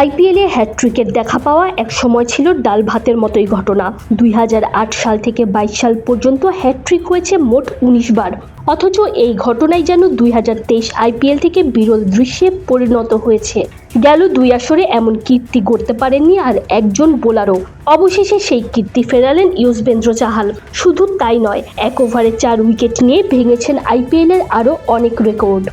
আইপিএলে হ্যাটট্রিকের দেখা পাওয়া এক সময় ছিল ডাল ভাতের মতোই ঘটনা। দুই হাজার আট সাল থেকে বাইশ সাল পর্যন্ত হ্যাটট্রিক হয়েছে মোট উনিশ বার। অথচ এই ঘটনাই যেন দুই হাজার তেইশ আইপিএল থেকে বিরল দৃশ্যে পরিণত হয়েছে। গেল দুই আসরে এমন কীর্তি গড়তে পারেননি আর একজন বোলারও। অবশেষে সেই কীর্তি ফেরালেন ইউজবেন্দ্র চাহাল। শুধু তাই নয়, এক ওভারে চার উইকেট নিয়ে ভেঙেছেন আইপিএলের আরও অনেক রেকর্ড।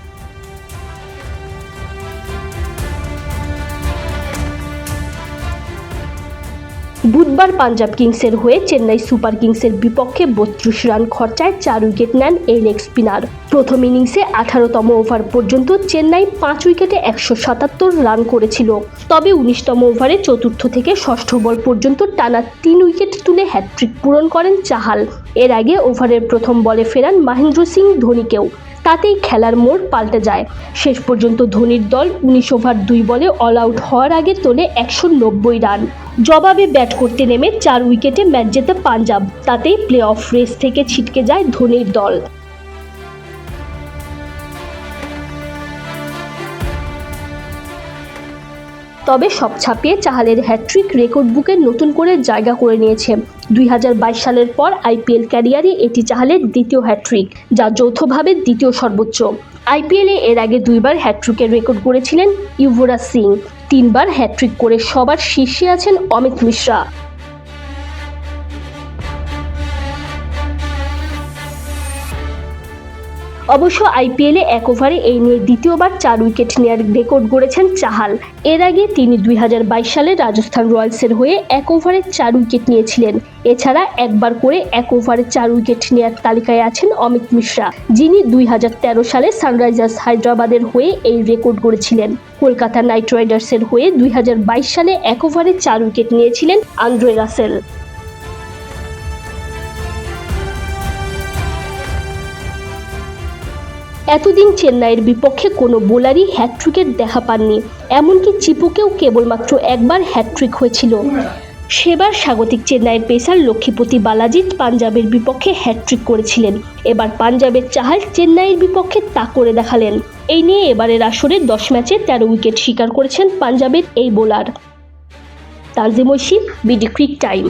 বুধবার পাঞ্জাব কিংসের হয়ে চেন্নাই সুপার কিংসের বিপক্ষে বত্রিশ রান খরচায় চার উইকেট নেন এই লেগ স্পিনার। প্রথম ইনিংসে আঠারোতম ওভার পর্যন্ত চেন্নাই পাঁচ উইকেটে একশো সাতাত্তর রান করেছিল। তবে উনিশতম ওভারে চতুর্থ থেকে ষষ্ঠ বল পর্যন্ত টানা তিন উইকেট তুলে হ্যাট্রিক পূরণ করেন চাহাল। এর আগে ওভারের প্রথম বলে ফেরান মহেন্দ্র সিং ধোনিকেও। তাতেই খেলার মোড় পাল্টে যায়। শেষ পর্যন্ত ধোনির দল উনিশ ওভার দুই বলে অল আউট হওয়ার আগে তোলে একশো নব্বই রান। জবাবে ব্যাট করতে নেমে চার উইকেটে ম্যাচ জেতে পাঞ্জাব। তাতেই প্লে অফ রেস থেকে ছিটকে যায় ধোনির দল। তবে সব ছাপিয়ে চাহালের হ্যাট্রিক রেকর্ড বুকে নতুন করে জায়গা করে নিয়েছে। দুই হাজার বাইশ সালের পর আইপিএল ক্যারিয়ারে এটি চাহালের দ্বিতীয় হ্যাট্রিক যা যৌথভাবে দ্বিতীয় সর্বোচ্চ। আইপিএলে এর আগে দুইবার হ্যাট্রিকের রেকর্ড করেছিলেন ইউভরাজ সিং, তিনবার হ্যাট্রিক করে সবার শীর্ষে আছেন অমিত মিশ্রা। অবশ্য আইপিএলে এক ওভারে এই নিয়ে দ্বিতীয়বার চার উইকেট নেওয়ার রেকর্ড গড়েছেন চাহাল। এর আগে তিনি দুই হাজার বাইশ সালে রাজস্থান রয়্যালসের হয়ে এক ওভারে চার উইকেট নিয়েছিলেন। এছাড়া একবার করে এক ওভারে চার উইকেট নেওয়ার তালিকায় আছেন অমিত মিশ্রা, যিনি দুই হাজার তেরো সালে সানরাইজার্স হায়দ্রাবাদের হয়ে এই রেকর্ড গড়েছিলেন। কলকাতা নাইট রাইডার্সের হয়ে দুই হাজার বাইশ সালে এক ওভারে চার উইকেট নিয়েছিলেন আন্দ্রে রাসেল। এতদিন চেন্নাইয়ের বিপক্ষে কোনো বোলারই হ্যাট্রিকের দেখা পাননি। এমনকি চিপুকেও কেবলমাত্র একবার হ্যাট্রিক হয়েছিল। সেবার স্বাগতিক চেন্নাইয়ের পেসার লক্ষ্মীপতি বালাজিৎ পাঞ্জাবের বিপক্ষে হ্যাট্রিক করেছিলেন। এবার পাঞ্জাবের চাহাল চেন্নাইয়ের বিপক্ষে তা করে দেখালেন। এই নিয়ে এবারের আসরে দশ ম্যাচে তেরো উইকেট শিকার করেছেন পাঞ্জাবের এই bowler. Tanzim BD cric time.